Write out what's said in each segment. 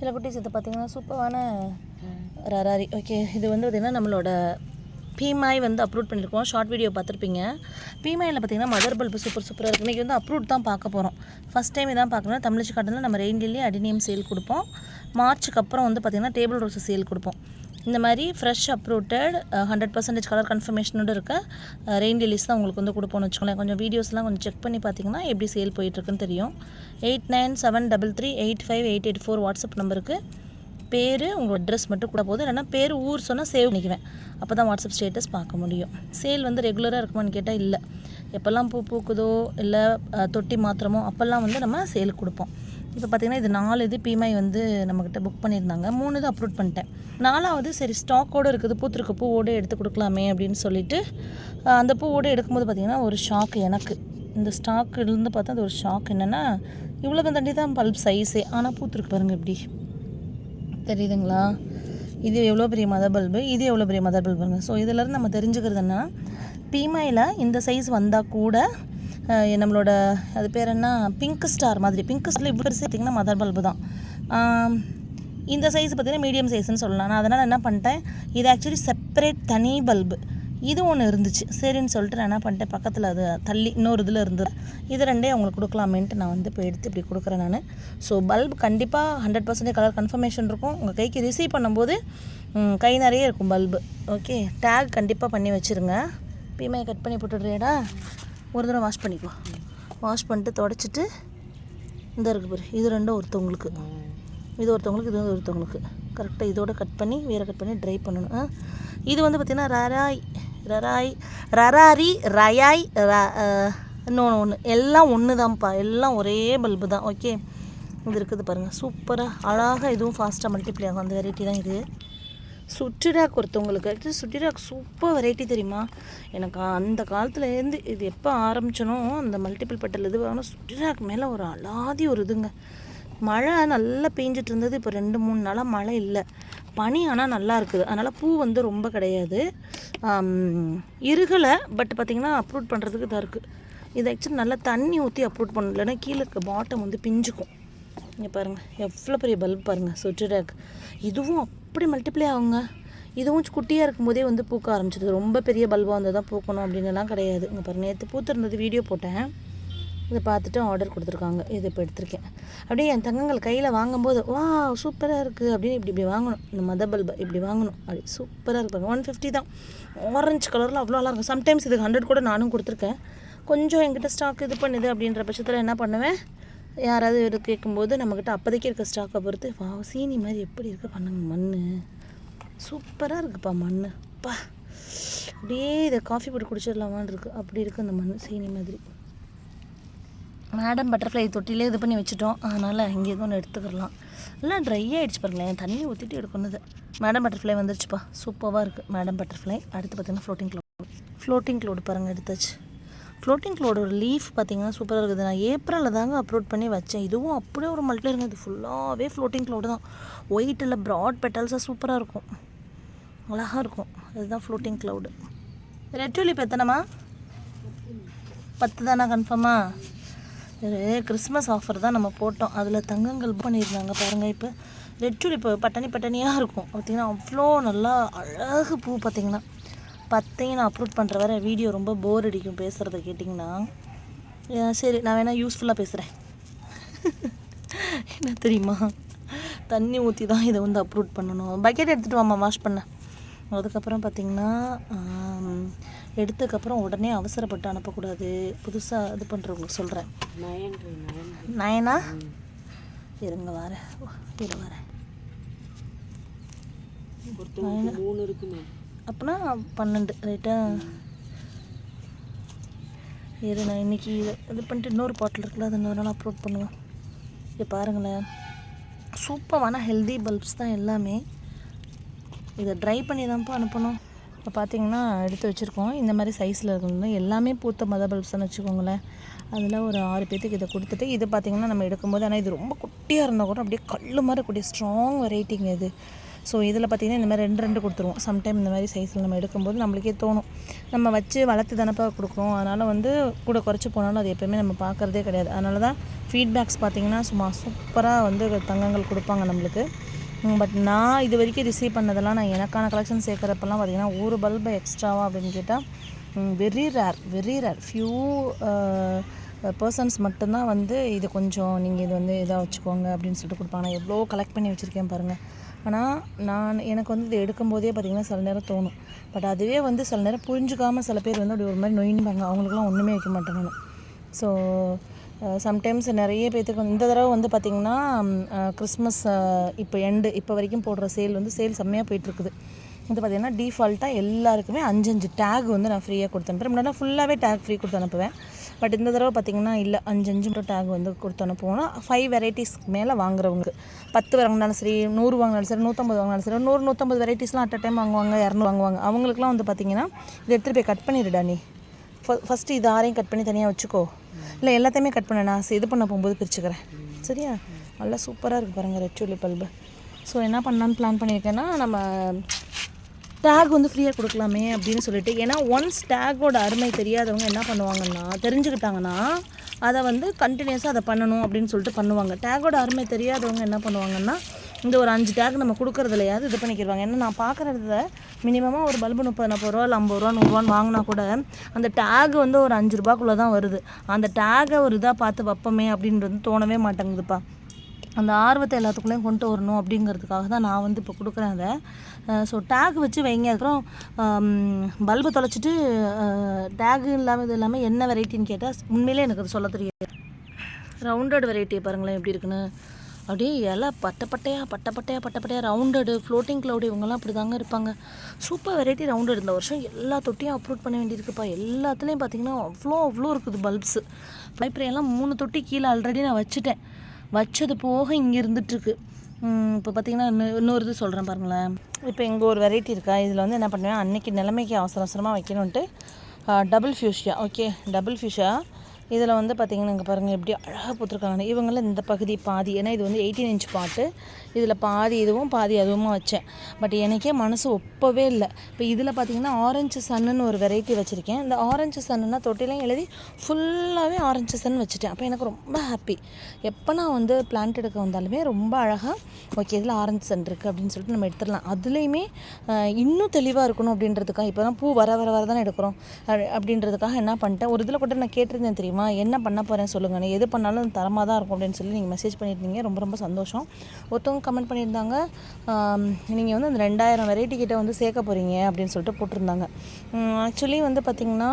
சில குட்டீஸ் இது பார்த்தீங்கன்னா சூப்பரான ரராரி ஓகே இது வந்து பார்த்திங்கன்னா நம்மளோட பீமாய் வந்து அப்லோட் பண்ணியிருக்கோம் ஷார்ட் வீடியோ பார்த்துருப்பீங்க பீமாயில் பார்த்தீங்கன்னா மதர் பல்பு சூப்பர் சூப்பராக இருக்குது இன்றைக்கி வந்து அப்ரூட் தான் பார்க்க போகிறோம் ஃபஸ்ட் டைம் இதான் பார்க்கணும் தமிழ்ச்சி காட்டனில் நம்ம ரெயின்லேயே அடினியம் சேல் கொடுப்போம். மார்ச்சுக்கு அப்புறம் வந்து பார்த்திங்கன்னா டேபிள் ரோஸ் சேல் கொடுப்போம். இந்த மாதிரி fresh uprooted hundred percentage colour கன்ஃபர்மேஷனோட இருக்க ரெயின் டெலிஸ் தான் உங்களுக்கு வந்து கொடுப்போம்னு வச்சுக்கோங்களேன். கொஞ்சம் வீடியோஸ்லாம் கொஞ்சம் செக் பண்ணி பார்த்தீங்கன்னா எப்படி சேல் போயிட்டுருக்குன்னு தெரியும். Eight nine seven double three eight five eight eight four WhatsApp நம்பருக்கு பேர் உங்கள் அட்ரஸ் மட்டும் கூட போதும். இல்லைன்னா பேர் ஊர் சொன்னால் சேவ் பண்ணிக்குவேன். அப்போ தான் வாட்ஸ்அப் ஸ்டேட்டஸ் பார்க்க முடியும். சேல் வந்து ரெகுலராக இருக்குமான்னு கேட்டால் இல்லை. எப்போல்லாம் பூ பூக்குதோ இல்லை தொட்டி மாத்திரமோ அப்போல்லாம் வந்து நம்ம சேல் கொடுப்போம். இப்போ பார்த்தீங்கன்னா இது நாலு இது பிஎம்ஐ வந்து நம்மக்கிட்ட புக் பண்ணியிருந்தாங்க. மூணு இது அப்லோட் பண்ணிட்டேன். நாலாவது சரி ஸ்டாக்கோடு இருக்குது. பூத்திருக்க பூவோடு எடுத்து கொடுக்கலாமே அப்படின்னு சொல்லிட்டு அந்த பூவோடு எடுக்கும்போது பார்த்திங்கன்னா ஒரு ஷாக் எனக்கு. இந்த ஸ்டாக் பார்த்தா அது ஒரு ஷாக் என்னென்னா இவ்வளோ தண்ணி தான் பல்ப் சைஸே ஆனால் பூத்திருக்கு பாருங்கள் எப்படி தெரியுதுங்களா? இது எவ்வளோ பெரிய மதர் பல்பு இது எவ்வளோ பெரிய மதர் பல்புங்க ஸோ இதிலேருந்து நம்ம தெரிஞ்சுக்கிறது என்னென்னா பீமையில் இந்த சைஸ் வந்தால் கூட நம்மளோட அது பேர் என்ன? பிங்க் ஸ்டார் மாதிரி. பிங்க் ஸ்டாரில் இவ்வளோ பெருசு பார்த்திங்கன்னா மதர் பல்பு தான். இந்த சைஸ் பார்த்திங்கன்னா மீடியம் சைஸ்னு சொல்லலாம். நான் அதனால் என்ன பண்ணிட்டேன்? இது ஆக்சுவலி செப்பரேட் தனி பல்பு. இது ஒன்று இருந்துச்சு. சரின்னு சொல்லிட்டு நான் என்ன பண்ணிட்டேன்? பக்கத்தில் அது தள்ளி இன்னொரு இதில் இருந்தது. இது ரெண்டே அவங்களுக்கு கொடுக்கலாமேன்ட்டு நான் வந்து இப்போ எடுத்து இப்படி கொடுக்குறேன் நான். ஸோ பல்ப் கண்டிப்பாக ஹண்ட்ரட் பர்சன்டேஜ் கலர் கன்ஃபர்மேஷன் இருக்கும். உங்கள் கைக்கு ரிசீவ் பண்ணும்போது கை நிறைய இருக்கும் பல்பு ஓகே டேக் கண்டிப்பாக பண்ணி வச்சுருங்க. பீமையை கட் பண்ணி போட்டுடுறேடா ஒரு தடவை வாஷ் பண்ணிக்கோ வாஷ் பண்ணிட்டு தொடச்சிட்டு இந்த இருக்கு பாரு இது ரெண்டும் ஒருத்தவங்களுக்கு. இது ஒருத்தவங்களுக்கு இது வந்து ஒருத்தவங்களுக்கு. கரெக்டாக இதோட கட் பண்ணி வேறு கட் பண்ணி ட்ரை பண்ணணும். இது வந்து பார்த்திங்கன்னா ரராய் ரராய் ரராரி ரயாய் ர- இன்னொன்று ஒன்று எல்லாம் ஒன்று தான்ப்பா எல்லாம் ஒரே பல்பு தான். ஓகே இது இருக்குது பாருங்கள் சூப்பராக அழகாக இதுவும் ஃபாஸ்ட்டாக மல்டிப்ளை ஆகும். அந்த வெரைட்டி தான் இது. சுற்றிராக் ஒருத்தவங்களுக்கு அடுத்து சுற்றிராக் சூப்பர் வெரைட்டி தெரியுமா? எனக்கு அந்த காலத்துலேருந்து இது எப்போ ஆரம்பிச்சனோ அந்த மல்டிபிள் பட்டல் இது வாங்கினா சுற்றிராக் மேலே ஒரு அலாதி ஒரு இதுங்க. மழை நல்லா பெஞ்சிட்டு இருந்தது இப்போ ரெண்டு மூணு நாளாக மழை இல்லை. பனி ஆனால் நல்லா இருக்குது. அதனால் பூ வந்து ரொம்ப கிடையாது. இருகலை பட் பார்த்திங்கன்னா அப்ரூட் பண்ணுறதுக்கு இதாக இருக்குது இது ஆக்சுவலி நல்லா தண்ணி ஊற்றி அப்ரூட் பண்ணணும். இல்லைன்னா கீழே இருக்க பாட்டம் வந்து பிஞ்சுக்கும். இங்கே பாருங்கள் எவ்வளோ பெரிய பல்ப் பாருங்கள் சுற்றிடாக் இதுவும் அப்படி மல்டிப்ளை ஆகுங்க. இதுவும் குட்டியாக இருக்கும்போதே வந்து பூக்க ஆரம்பிச்சிது. ரொம்ப பெரிய பல்பாக வந்து தான் பூக்கணும் அப்படின்னுலாம் கிடையாது. இங்கே பாருங்கள் நேற்று பூத்திருந்தது வீடியோ போட்டேன். இதை பார்த்துட்டு ஆர்டர் கொடுத்துருக்காங்க. இது இப்போ எடுத்திருக்கேன். அப்படியே என் தங்கங்கள் கையில் வாங்கும்போது வா சூப்பராக இருக்குது அப்படின்னு இப்படி இப்படி வாங்கணும். இந்த மத பல்பை இப்படி வாங்கணும். அப்படி சூப்பராக இருப்பாங்க ஒன் ஃபிஃப்டி தான். ஆரஞ்சு கலரில் அவ்வளோ நல்லா இருக்கும் சம்டைம்ஸ் இதுக்கு ஹண்ட்ரட் கூட நானும் கொடுத்துருக்கேன். கொஞ்சம் என்கிட்ட ஸ்டாக் இது பண்ணுது அப்படின்ற பட்சத்தில் என்ன பண்ணுவேன்? யாராவது இது கேட்கும்போது நம்மக்கிட்ட அப்போதைக்கு இருக்க ஸ்டாக்கை பொறுத்து வா சீனி மாதிரி எப்படி இருக்கு பண்ணுங்க மண் சூப்பராக இருக்குப்பா மண் பா. அப்படியே இதை காஃபி போட்டு குடிச்சிடலாமான்னு இருக்குது அப்படி இருக்குது அந்த மண் சீனி மாதிரி. மேடம் பட்டர்ஃப்ளை தொட்டிலே இது பண்ணி வச்சுட்டோம். அதனால் இங்கே எதுவும் ஒன்று எடுத்துக்கிடலாம். எல்லாம் ட்ரை ஆகிடுச்சு பாருங்களேன். தண்ணி ஊற்றிட்டு எடுக்கணுது மேடம் பட்டர்ஃப்ளை வந்துருச்சுப்பா. சூப்பராக இருக்குது மேடம் பட்டர்ஃப்ளை அடுத்து பார்த்தீங்கன்னா ஃப்ளோட்டிங் க்ளோட் ஃப்ளோட்டிங் க்ளோடு பாருங்கள் எடுத்தாச்சு. ஃப்ளோட்டிங் க்ளோடு ஒரு லீஃப் பார்த்தீங்கன்னா சூப்பராக இருக்குது. நான் ஏப்ரலில் தாங்க அப்லோட் பண்ணி வச்சேன். இதுவும் அப்படியே ஒரு மல்ட்டில் இருந்தது. ஃபுல்லாகவே ஃப்ளோட்டிங் க்ளோடு தான். ஒயிட்டில் ப்ராட் பெட்டல்ஸாக சூப்பராக இருக்கும். அழகாக இருக்கும். அதுதான் ஃப்ளோட்டிங் க்ளவுடு ரெட் டூலிப் எத்தனைமா பத்து தானா கன்ஃபார்மா கிறிஸ்மஸ் ஆஃபர் தான் நம்ம போட்டோம். அதில் தங்கங்கள் பண்ணியிருந்தாங்க பாருங்கள் இப்போ. ரெட் இப்போ பட்டனி பட்டனியாக இருக்கும். பார்த்திங்கன்னா அவ்வளோ நல்லா அழகு பூ பார்த்திங்கன்னா பத்தையும் நான் அப்லோட் பண்ணுற வர வீடியோ ரொம்ப போர் அடிக்கும் பேசுகிறத கேட்டிங்கன்னா. சரி நான் வேணால் யூஸ்ஃபுல்லாக பேசுகிறேன் என்ன தெரியுமா? தண்ணி ஊற்றி தான் இதை வந்து அப்லோட் பண்ணணும். பக்கெட் எடுத்துகிட்டு வாம்மா வாஷ் பண்ண. அதுக்கப்புறம் பார்த்திங்கன்னா எடுத்ததுக்கப்புறம் உடனே அவசரப்பட்டு அனுப்பக்கூடாது. புதுசாக இது பண்ணுறவங்களுக்கு சொல்கிறேன் நயனா? இருங்க வரேன். இரு வரேன். மூணு இருக்குமே? அப்போனா பன்னெண்டு ரைட்டா இரு நான் இன்றைக்கி இது இது பண்ணிட்டு இன்னொரு பாட்டில் இருக்குல்ல அது இன்னொரு நாள் அப்லோட் பண்ணுவேன். இது பாருங்களேன். சூப்பரான ஹெல்தி பல்ப்ஸ் தான் எல்லாமே. இதை ட்ரை பண்ணி தான்ப்பா அனுப்பணும். இப்போ பார்த்தீங்கன்னா எடுத்து வச்சுருக்கோம். இந்த மாதிரி சைஸில் இருக்கணும் எல்லாமே பூத்த மத பல்ப்ஸ்னு வச்சுக்கோங்களேன். அதில் ஒரு ஆறு பேத்துக்கு இதை கொடுத்துட்டு இது பார்த்தீங்கன்னா நம்ம எடுக்கும்போது ஆனால் இது ரொம்ப குட்டியாக இருந்தால் கூட அப்படியே கல் மாதிரி கூடிய ஸ்ட்ராங் வெரைட்டிங்க இது. ஸோ இதில் பார்த்திங்கன்னா இந்த மாதிரி ரெண்டு ரெண்டு கொடுத்துருவோம். சம்டைம் இந்த மாதிரி சைஸில் நம்ம எடுக்கும்போது நம்மளுக்கே தோணும். நம்ம வச்சு வளர்த்து தானப்பா கொடுக்குறோம். அதனால் வந்து கூட குறைச்சி போனாலும் அது எப்போயுமே நம்ம பார்க்குறதே கிடையாது. அதனால தான் ஃபீட்பேக்ஸ் பார்த்திங்கன்னா சும்மா சூப்பராக வந்து தங்கங்கள் கொடுப்பாங்க நம்மளுக்கு. பட் நான் இது வரைக்கும் ரிசீவ் பண்ணதெல்லாம் நான் எனக்கான கலெக்ஷன் சேர்க்குறப்பெல்லாம் பார்த்திங்கன்னா ஒரு பல்பு எக்ஸ்ட்ராவா அப்படின்னு கேட்டால் very rare very rare few persons மட்டும்தான் வந்து இது கொஞ்சம் நீங்கள் இது வந்து இதாக வச்சுக்கோங்க அப்படின்னு சொல்லிட்டு கொடுப்பாங்க. நான் எவ்வளோ கலெக்ட் பண்ணி வச்சுருக்கேன் பாருங்கள் ஆனால் நான் எனக்கு வந்து இது எடுக்கும்போதே பார்த்திங்கன்னா சில நேரம் தோணும். பட் அதுவே வந்து சில நேரம் புரிஞ்சுக்காமல் சில பேர் வந்து அப்படி ஒரு மாதிரி நொயின்பாங்க அவங்களுக்குலாம் ஒன்றுமே வைக்க மாட்டேன் நான் ஸோ சம்டைம்ஸ் நிறைய பேர்த்துக்கு வந்து- இந்த தடவை வந்து பார்த்திங்கன்னா கிறிஸ்மஸ் இப்போ எண்டு இப்போ வரைக்கும் போடுற சேல் வந்து சேல் செம்மையாக போயிட்டுருக்குது. இது பார்த்திங்கன்னா டிஃபால்ட்டாக எல்லாருக்குமே அஞ்சு அஞ்சு டேக் வந்து நான் ஃப்ரீயாக கொடுத்து அனுப்புகிறேன் முன்னாடி ஃபுல்லாகவே டேக் ஃப்ரீ கொடுத்து அனுப்புவேன். பட் இந்த தடவை பார்த்திங்கன்னா இல்லை அஞ்சு அஞ்சு மட்டும் டேக் வந்து கொடுத்து அனுப்புவோம்னா ஃபைவ் வெரைட்டிஸ்க்கு மேலே வாங்குறவங்க பத்து வாங்கினாலும் சரி நூறு வாங்கினாலும் சரி நூற்றம்பது வாங்கினாலும் சரி நூறு நூற்றம்பது வெரைட்டிஸ்லாம் அட் அ டைம் வாங்குவாங்க இரநூறு வாங்குவாங்க. அவங்களுக்குலாம் வந்து பார்த்திங்கன்னா இதை எடுத்துகிட்டு போய் கட் பண்ணிடுடா நீ. ஃபஸ்ட்டு இது ஆரையும் கட் பண்ணி தனியாக வச்சுக்கோ. இல்லை எல்லாத்தையுமே கட் பண்ண நான் இது பண்ண போகும்போது பிரிச்சுக்கிறேன். சரியா? நல்லா சூப்பராக இருக்குது பாருங்கள் ரெட் சில்லி பல்பு. ஸோ என்ன பண்ணலான்னு பிளான் பண்ணியிருக்கேன்னா நம்ம டேக் வந்து ஃப்ரீயாக கொடுக்கலாமே அப்படின்னு சொல்லிட்டு. ஏன்னா ஒன்ஸ் டேக்கோட அருமை தெரியாதவங்க என்ன பண்ணுவாங்கன்னா தெரிஞ்சுக்கிட்டாங்கன்னா அதை வந்து கண்டினியூஸாக அதை பண்ணணும் அப்படின்னு சொல்லிட்டு பண்ணுவாங்க. டேக்கோட அருமை தெரியாதவங்க என்ன பண்ணுவாங்கன்னா இந்த ஒரு அஞ்சு டேக் நம்ம கொடுக்குறதுலையாவது இது பண்ணிக்கிடுவாங்க ஏன்னா நான் பார்க்குறத மினிமமாக ஒரு பல்பு முப்பது நாற்பது ரூபா இல்லை ஐம்பது ரூபா நூறுரூவான்னு வாங்கினா கூட அந்த டேக் வந்து ஒரு அஞ்சு ரூபாக்குள்ளே தான் வருது. அந்த டேகை ஒரு இதாக பார்த்து வைப்போமே அப்படின்றது தோணவே மாட்டேங்குதுப்பா. அந்த ஆர்வத்தை எல்லாத்துக்குள்ளேயும் கொண்டு வரணும் அப்படிங்கிறதுக்காக தான் நான் வந்து இப்போ கொடுக்குறேன் அதை. ஸோ டேக் வச்சு வைங்க. அதுக்கப்புறம் பல்பு தொலைச்சிட்டு டேக் இல்லாமல் இது இல்லாமல் என்ன வெரைட்டின்னு கேட்டால் உண்மையிலே எனக்கு அது சொல்ல தெரியாது. ரவுண்டட் வெரைட்டியை பாருங்களேன் எப்படி இருக்குன்னு. அப்படியே இலை பட்டை பட்டையாக பட்டை பட்டையாக பட்டை பட்டையாக ரவுண்டடு ஃப்ளோட்டிங் க்ளவுடு இவங்கெல்லாம் அப்படி தாங்க இருப்பாங்க. சூப்பர் வெரைட்டி ரவுண்டட் இந்த வருஷம் எல்லா தொட்டியும் அப்லோட் பண்ண வேண்டியிருக்குப்பா. எல்லாத்துலேயும் பார்த்தீங்கன்னா அவ்வளோ அவ்வளோ இருக்குது பல்ப்ஸு எல்லாம் மூணு தொட்டி கீழே ஆல்ரெடி நான் வச்சுட்டேன். வச்சது போக இங்கே இருந்துகிட்ருக்கு இப்போ பார்த்திங்கன்னா இன்னும் இன்னொரு இது சொல்கிறேன் பாருங்களேன். இப்போ இங்கே ஒரு வெரைட்டி இருக்கா? இதில் வந்து என்ன பண்ணுவேன்? அன்றைக்கி நிலைமைக்கு அவசர அவசரமாக வைக்கணுன்ட்டு double fuchsia okay double fuchsia இதில் வந்து பார்த்தீங்கன்னா இங்கே பாருங்கள் எப்படி அழகாக போட்டிருக்காங்க. இவங்களும் இந்த பகுதி பாதி ஏன்னா இது வந்து எயிட்டீன் இன்ச் பாட்டு இதில் பாதி இதுவும் பாதி அதுவும் வச்சேன். பட் எனக்கே மனசு ஒப்பவே இல்லை. இப்போ இதில் பார்த்தீங்கன்னா ஆரஞ்சு சன்னுன்னு ஒரு வெரைட்டி வச்சுருக்கேன். இந்த ஆரஞ்சு சன்னுனா தொட்டிலையும் எழுதி ஃபுல்லாகவே ஆரஞ்சு சன் வச்சுட்டேன். அப்போ எனக்கு ரொம்ப ஹாப்பி எப்போ நான் வந்து பிளான்ட் எடுக்க வந்தாலுமே ரொம்ப அழகாக ஓகே இதில் ஆரஞ்சு சன் இருக்குது அப்படின்னு சொல்லிட்டு நம்ம எடுத்துடலாம். அதுலேயுமே இன்னும் தெளிவாக இருக்கணும் அப்படின்றதுக்காக இப்போ தான் பூ வர வர வர தானே எடுக்கிறோம். அப்படின்றதுக்காக என்ன பண்ணிட்டேன்? ஒரு இதில் கூட நான் கேட்டிருந்தேன் தெரியுமா? என்ன பண்ண போகிறேன் சொல்லுங்கள் எது பண்ணாலும் தரமாக தான் இருக்கும் அப்படின்னு சொல்லி நீங்கள் மெசேஜ் பண்ணியிருந்தீங்க. ரொம்ப ரொம்ப சந்தோஷம். ஒருத்தவங்க கமெண்ட் பண்ணியிருந்தாங்க நீங்கள் வந்து அந்த ரெண்டாயிரம் வெரைட்டி கிட்டே வந்து சேர்க்க போகிறீங்க அப்படின்னு சொல்லிட்டு போட்டிருந்தாங்க. ஆக்சுவலி வந்து பார்த்திங்கன்னா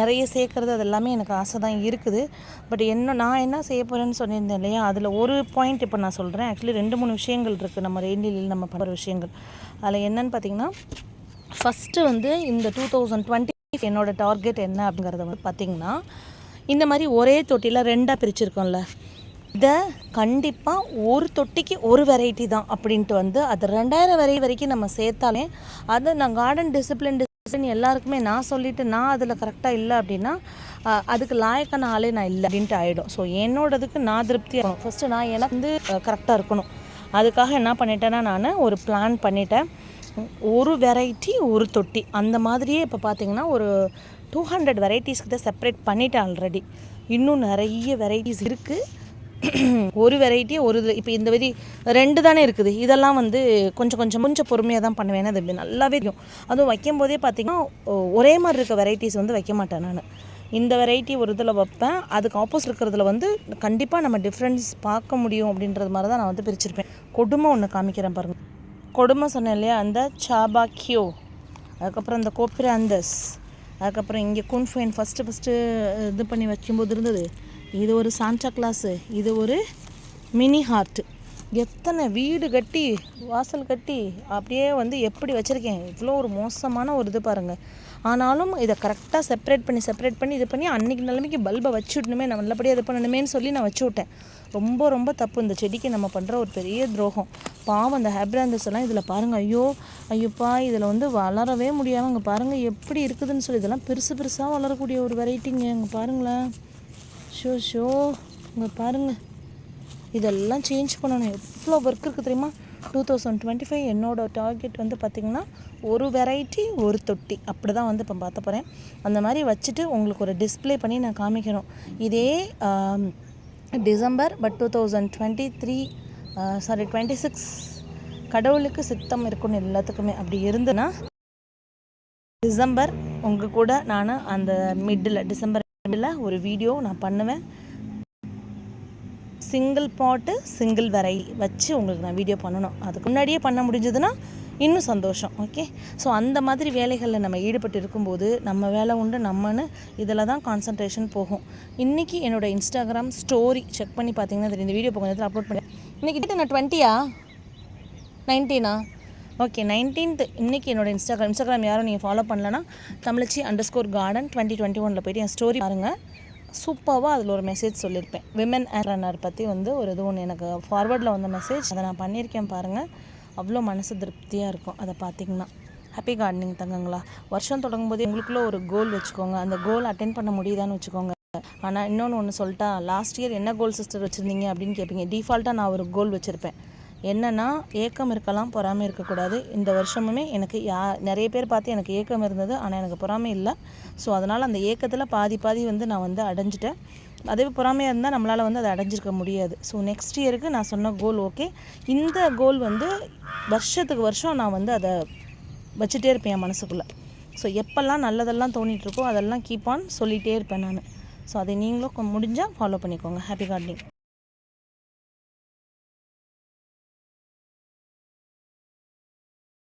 நிறைய சேர்க்குறது அது எல்லாமே எனக்கு ஆசை தான் இருக்குது. பட் என்ன நான் என்ன செய்ய போகிறேன்னு சொல்லியிருந்தேன் இல்லையா? அதில் ஒரு பாயிண்ட் இப்போ நான் சொல்கிறேன் ஆக்சுவலி ரெண்டு மூணு விஷயங்கள் இருக்குது நம்ம ரெயின்லியில் நம்ம பண்ணுற விஷயங்கள். அதில் என்னன்னு பார்த்தீங்கன்னா ஃபஸ்ட்டு வந்து இந்த டூ தௌசண்ட் டுவெண்ட்டி என்னோட டார்கெட் என்ன அப்படிங்கிறத வந்து பார்த்தீங்கன்னா இந்த மாதிரி ஒரே தொட்டியில் ரெண்டாக பிரிச்சுருக்கோம்ல. இதை கண்டிப்பாக ஒரு தொட்டிக்கு ஒரு வெரைட்டி தான் அப்படின்ட்டு வந்து அது ரெண்டாயிரம் வெரை வரைக்கும் நம்ம சேர்த்தாலே அதை நான் கார்டன் டிசிப்ளின் டிசிப்ளின் எல்லாருக்குமே நான் சொல்லிட்டு நான் அதில் கரெக்டாக இல்லை அப்படின்னா அதுக்கு லாயக்கான ஆளே நான் இல்லை அப்படின்ட்டு ஆகிடும் ஸோ என்னோடதுக்கு நான் திருப்தி ஆகணும். ஃபஸ்ட்டு நான் எனக்கு வந்து கரெக்டாக இருக்கணும். அதுக்காக என்ன பண்ணிட்டேன்னா நான் ஒரு பிளான் பண்ணிட்டேன். ஒரு வெரைட்டி ஒரு தொட்டி. அந்த மாதிரியே இப்போ பார்த்திங்கன்னா ஒரு டூ ஹண்ட்ரட் வெரைட்டிஸ்க்கு தான் செப்பரேட் பண்ணிட்டேன் ஆல்ரெடி இன்னும் நிறைய வெரைட்டிஸ் இருக்குது ஒரு வெரைட்டி ஒரு இது இப்போ இந்த மாதிரி ரெண்டு தானே இருக்குது. இதெல்லாம் வந்து கொஞ்சம் கொஞ்சம் கொஞ்சம் பொறுமையாக தான் பண்ணுவேன். அது நல்லாவே தெரியும். அதுவும் வைக்கும் போதே பார்த்தீங்கன்னா ஒரே மாதிரி இருக்க வெரைட்டிஸ் வந்து வைக்க மாட்டேன் நான். இந்த வெரைட்டி ஒரு இதில் வைப்பேன். அதுக்கு ஆப்போசிட் இருக்கிறதுல வந்து கண்டிப்பாக நம்ம டிஃப்ரென்ஸ் பார்க்க முடியும் அப்படின்றது மாதிரி தான் நான் வந்து பிரிச்சிருப்பேன். கொடுமை ஒன்று காமிக்கிறேன் பாருங்கள் கொடுமை சொன்னேன் இல்லையா? அந்த சாபா கியோ அதுக்கப்புறம் இந்த கோப்பிராந்தஸ் அதுக்கப்புறம் இங்கே குன்ஃபைன் ஃபஸ்ட்டு ஃபஸ்ட்டு இது பண்ணி வைக்கும்போது இருந்தது. இது ஒரு சாண்டா கிளாஸு இது ஒரு மினி ஹார்ட்டு எத்தனை வீடு கட்டி வாசல் கட்டி அப்படியே வந்து எப்படி வச்சுருக்கேன்? இவ்வளோ ஒரு மோசமான ஒரு இது பாருங்கள் ஆனாலும் இதை கரெக்டாக செப்பரேட் பண்ணி செப்பரேட் பண்ணி இது பண்ணி அன்றைக்கி நிலைமைக்கு பல்பை வச்சு விடணுமே நான் நல்லபடியாக இது பண்ணணுமேன்னு சொல்லி நான் வச்சு விட்டேன். ரொம்ப ரொம்ப தப்பு. இந்த செடிக்கு நம்ம பண்ணுற ஒரு பெரிய துரோகம். பாவம் அந்த ஹேப்ராந்தஸ் எல்லாம் இதில் பாருங்கள் ஐயோ ஐயோப்பா இதில் வந்து வளரவே முடியாமல் இங்கே பாருங்கள் எப்படி இருக்குதுன்னு சொல்லி இதெல்லாம் பெருசு பெருசாக வளரக்கூடிய ஒரு வெரைட்டிங்க இங்கே. பாருங்களேன். Show show. இங்கே பாருங்கள் இதெல்லாம் சேஞ்ச் பண்ணணும். எவ்வளோ ஒர்க் இருக்குது தெரியுமா? டூ தௌசண்ட் டுவெண்ட்டி ஃபைவ் என்னோட டார்கெட் வந்து பார்த்திங்கன்னா ஒரு வெரைட்டி ஒரு தொட்டி. அப்படி தான் வந்து இப்போ பார்த்த போகிறேன் அந்த மாதிரி வச்சுட்டு உங்களுக்கு ஒரு டிஸ்ப்ளே பண்ணி நான் காமிக்கணும். இதே December but two thousand twenty three sorry twenty six கடவுளுக்கு சித்தம் இருக்கணும் எல்லாத்துக்குமே அப்படி இருந்துன்னா டிசம்பர் உங்கள் கூட நான் அந்த மிட்டில் டிசம்பர் மிட்டில் ஒரு வீடியோ நான் பண்ணுவேன். சிங்கிள் பாட்டு சிங்கிள் வரை வச்சு உங்களுக்கு நான் வீடியோ பண்ணணும். அதுக்கு முன்னாடியே பண்ண முடிஞ்சதுன்னா இன்னும் சந்தோஷம் ஓகே ஸோ அந்த மாதிரி வேலைகளில் நம்ம ஈடுபட்டு இருக்கும்போது நம்ம வேலை உண்டு நம்மன்னு இதில் தான் கான்சன்ட்ரேஷன் போகும். இன்றைக்கி என்னோடய இன்ஸ்டாகிராம் ஸ்டோரி செக் பண்ணி பார்த்தீங்கன்னா தெரியும். இந்த வீடியோ போக நேரத்தில் அப்லோட் பண்ணேன் இன்றைக்கி டேட் நான் டுவெண்ட்டியா நைன்டீனா ஓகே நைன்டீன்த் இன்றைக்கி என்னோட இன்ஸ்டாகிராம் இன்ஸ்டாகிராம் யாரும் நீங்கள் ஃபாலோ பண்ணலன்னா Tamizhachi underscore garden twenty twenty ஒனில் போய்ட்டு என் ஸ்டோரி பாருங்கள் சூப்பராக அதில் ஒரு மெசேஜ் சொல்லியிருப்பேன் விமன் ரன்னர் பற்றி வந்து ஒரு இது ஒன்று எனக்கு ஃபார்வர்டில் வந்த மெசேஜ் அதை நான் பண்ணியிருக்கேன் பாருங்கள் அவ்வளோ மனசு திருப்தியாக இருக்கும் அதை பார்த்தீங்கன்னா. ஹாப்பி கார்டனிங் தங்கங்களா. வருஷம் தொடங்கும் போது எங்களுக்குள்ளே ஒரு கோல் வச்சுக்கோங்க. அந்த கோல் அட்டென்ட் பண்ண முடியுதான்னு வச்சுக்கோங்க. ஆனால் இன்னொன்று ஒன்று சொல்லிட்டா லாஸ்ட் இயர் என்ன கோல் சிஸ்டர் வச்சுருந்தீங்க? அப்படின்னு கேட்பீங்க. டிஃபால்ட்டாக நான் ஒரு கோல் வச்சுருப்பேன். என்னன்னா ஏக்கம் இருக்கலாம் பொறாமை இருக்கக்கூடாது. இந்த வருஷமுமே எனக்கு யா நிறைய பேர் பார்த்து எனக்கு ஏக்கம் இருந்தது ஆனால் எனக்கு பொறாமை இல்லை. ஸோ அதனால் அந்த ஏக்கத்தில் பாதி பாதி வந்து நான் வந்து அடைஞ்சிட்டேன். அதே பொறாமையாக இருந்தால் நம்மளால் வந்து அதை அடைஞ்சிருக்க முடியாது. ஸோ நெக்ஸ்ட் இயருக்கு நான் சொன்ன கோல் ஓகே இந்த கோல் வந்து வருஷத்துக்கு வருஷம் நான் வந்து அதை வச்சுட்டே இருப்பேன் என் மனசுக்குள்ளே. ஸோ எப்போல்லாம் நல்லதெல்லாம் தோணிகிட்ருக்கோ அதெல்லாம் கீப் ஆன் சொல்லிகிட்டே இருப்பேன் நான். ஸோ அதை நீங்களும் முடிஞ்சால் ஃபாலோ பண்ணிக்கோங்க. Happy gardening